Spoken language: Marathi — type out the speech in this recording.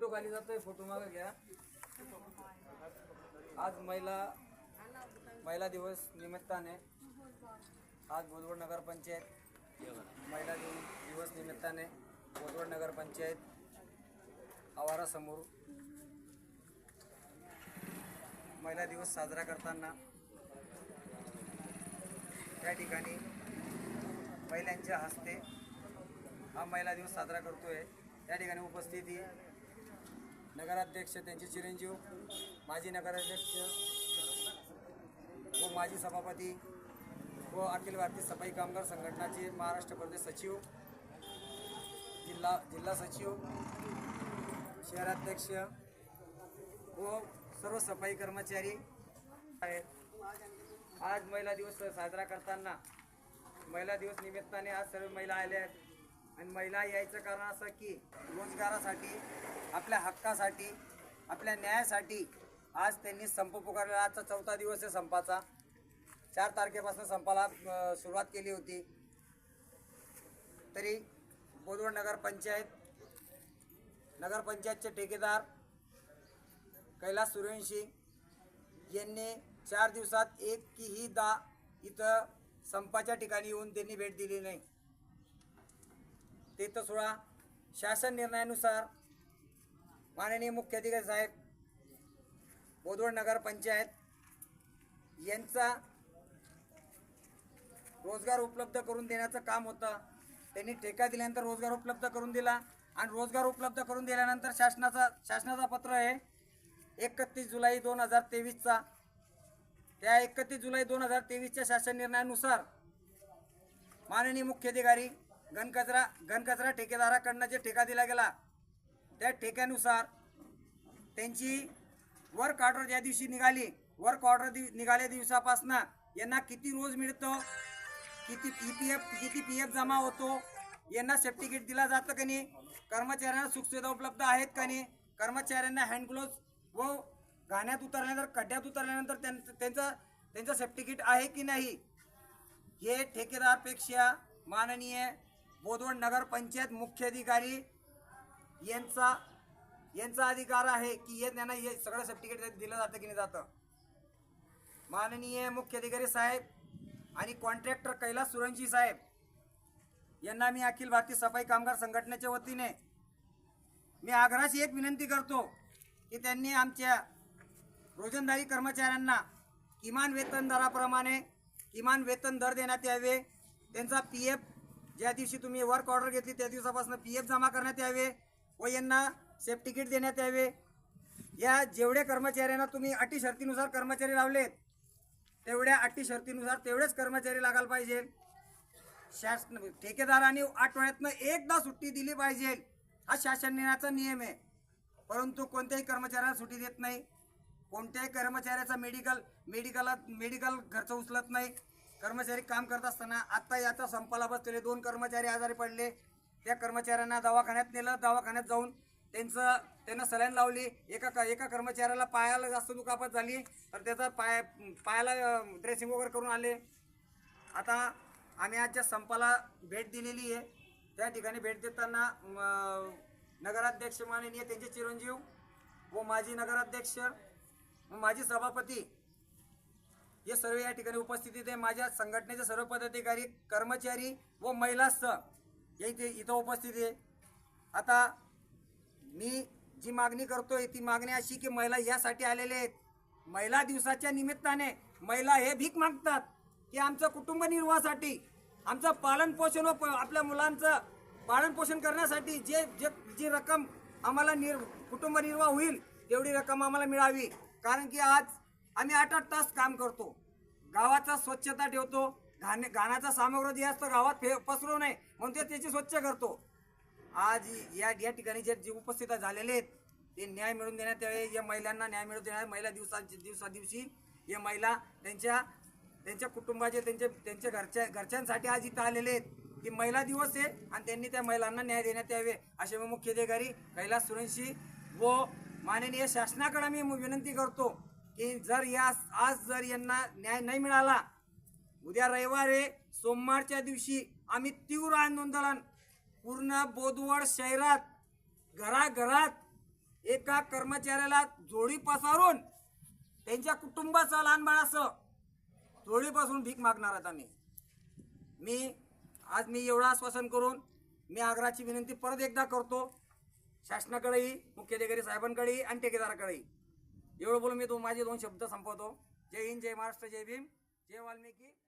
जातोय फोटो मागे घ्या. आज महिला महिला दिवस निमित्ताने. आज बोलवड नगरपंचायत महिला दिव- दिवस निमित्ताने बोलवड नगरपंचायत आवारासमोर महिला दिवस साजरा करताना त्या ठिकाणी महिलांच्या हस्ते हा महिला दिवस साजरा करतोय. त्या ठिकाणी उपस्थिती नगराध्यक्ष त्यांचे चिरंजीव माजी नगराध्यक्ष व माजी सभापती व अखिल भारतीय सफाई कामगार संघटनाचे महाराष्ट्र प्रदेश सचिव जिल्हा जिल्हा सचिव शहराध्यक्ष व सर्व सफाई कर्मचारी आहेत आज महिला दिवस साजरा करताना महिला दिवस निमित्ताने आज सर्व महिला आल्या आहेत. आणि महिला यायचं कारण असं की रोजगारासाठी आपल्या हक्कासाठी आपल्या न्यायासाठी आज त्यांनी संप पुकारला आजचा चौथा दिवस आहे संपाचा. चार तारखेपासून संपाला सुरुवात केली होती. तरी बोदवड नगरपंचायत नगरपंचायतचे ठेकेदार कैलास सूर्यवंशी यांनी चार दिवसात एक की ही दा इथं संपाच्या ठिकाणी येऊन त्यांनी भेट दिली नाही. ते तर सोळा शासन निर्णयानुसार माननीय मुख्याधिकारी साहेब बोदवड नगर पंचायत यांचा रोजगार उपलब्ध करून देण्याचं काम होतं. त्यांनी ठेका दिल्यानंतर रोजगार उपलब्ध करून दिला आणि रोजगार उपलब्ध करून दिल्यानंतर शासनाचा शासनाचा पत्र आहे एकतीस जुलै दोन हजार तेवीसचा. त्या एकतीस जुलै दोन हजार तेवीसच्या शासन निर्णयानुसार माननीय मुख्याधिकारी घनकचरा घनकचरा ठेकेदाराकडनं जे ठेका दिला गेला त्या ठेक्यानुसार त्यांची वर्क ऑर्डर ज्या दिवशी निघाली वर्क ऑर्डर दि निघाल्या दिवसापासनं यांना किती रोज मिळतो किती ई पी एफ किती पी एफ जमा होतो यांना सेफ्टी किट दिला जातं का नाही कर्मचाऱ्यांना सुखसुविधा उपलब्ध आहेत का नाही कर्मचाऱ्यांना हँड ग्लोव्ज व गाण्यात उतरल्यानंतर खड्ड्यात उतरल्यानंतर त्यांचं त्यांचं त्यांचं सेफ्टी किट आहे की नाही हे ठेकेदारपेक्षा माननीय बोदवड नगरपंचायत मुख्याधिकारी यांचा यांचा अधिकार आहे की हे त्यांना हे सगळं सर्टिफिकेट दिलं जातं की नाही जातं. माननीय मुख्याधिकारी साहेब आणि कॉन्ट्रॅक्टर कैलास सुरंशी साहेब यांना मी अखिल भारतीय सफाई कामगार संघटनेच्या वतीने मी आग्रहाची एक विनंती करतो की त्यांनी आमच्या रोजंदारी कर्मचाऱ्यांना किमान वेतन दराप्रमाणे किमान वेतन दर देण्यात यावे. त्यांचा पी एफ ज्या दिवशी तुम्ही वर्क ऑर्डर घेतली त्या दिवसापासून पी एफ जमा करण्यात यावे व यांना सेफ्टी किट देण्यात यावे. या जेवढे कर्मचाऱ्यांना तुम्ही अटी शर्तीनुसार कर्मचारी लावलेत तेवढ्या अटी शर्तीनुसार तेवढेच कर्मचारी लागायला पाहिजे. शासन ठेकेदारांनी आठवड्यातनं एकदा सुट्टी दिली पाहिजे. हा शासन निर्णयाचा नियम आहे. परंतु कोणत्याही कर्मचाऱ्याला सुट्टी देत नाही. कोणत्याही कर्मचाऱ्याचा मेडिकल मेडिकल मेडिकल खर्च उचलत नाही. कर्मचारी काम करत असताना आत्ता याचा संपाला बसलेले दोन कर्मचारी आजारी पडले. त्या कर्मचाऱ्यांना दवाखान्यात नेलं. दवाखान्यात जाऊन त्यांचं त्यांना सलाईन लावली. एका एका कर्मचाऱ्याला पायाला जास्त दुखापत झाली. तर त्याचा पाय पायाला ड्रेसिंग वगैरे करून आले. आता आम्ही आजच्या संपाला भेट दिलेली आहे. त्या ठिकाणी भेट देताना नगराध्यक्ष माननीय त्यांचे चिरंजीव व माजी नगराध्यक्ष माजी सभापती हे सर्व या ठिकाणी उपस्थित आहे माझ्या संघटनेचे सर्व पदाधिकारी कर्मचारी व महिला या इथे इथं उपस्थित आहे. आता मी जी मागणी करतोय ती मागणी अशी की महिला यासाठी आलेले आहेत. महिला दिवसाच्या निमित्ताने महिला हे भीक मागतात की आमचं कुटुंब निर्वाहासाठी आमचं पालनपोषण व प- आपल्या मुलांचं पालनपोषण करण्यासाठी जे जे जी रक्कम आम्हाला निर कुटुंब निर्वाह होईल तेवढी रक्कम आम्हाला मिळावी. कारण की आज आम्ही आठ आठ तास काम करतो. गावाचा स्वच्छता ठेवतो. घाण घाणाचा सामग्री जे असतो गावात फे पसरू नये म्हणून ते त्याची स्वच्छ करतो. आज या या ठिकाणी जे जे उपस्थित झालेले आहेत ते न्याय मिळवून देण्यात यावे. या महिलांना न्याय मिळवून देण्यात महिला दिवसांची दिवसादिवशी या महिला त्यांच्या त्यांच्या कुटुंबाचे त्यांच्या त्यांच्या घरच्या घरच्यांसाठी आज इथं आलेले आहेत. की महिला दिवस आहे आणि त्यांनी त्या महिलांना न्याय देण्यात यावे. असे मी मुख्याधिकारी कैलास सुरेंशी व माननीय शासनाकडे मी विनंती करतो. की जर या आज जर यांना न्याय नाही मिळाला उद्या रविवारी सोमवारच्या दिवशी आम्ही तीव्र आंदोलन पूर्ण बोदवड शहरात घराघरात एका कर्मचाऱ्याला जोडी पसारून त्यांच्या कुटुंबाचं लहान बाळाचं जोडीपासून भीक मागणार आहेत आम्ही. मी आज मी एवढं आश्वासन करून मी आग्राची विनंती परत एकदा करतो. शासनाकडेही मुख्याधिकारी साहेबांकडेही आणि ठेकेदाराकडेही. एवढं बोलून मी तो माझे दोन शब्द संपवतो. जय हिंद जय महाराष्ट्र जय भीम. जय वाल्मिकी.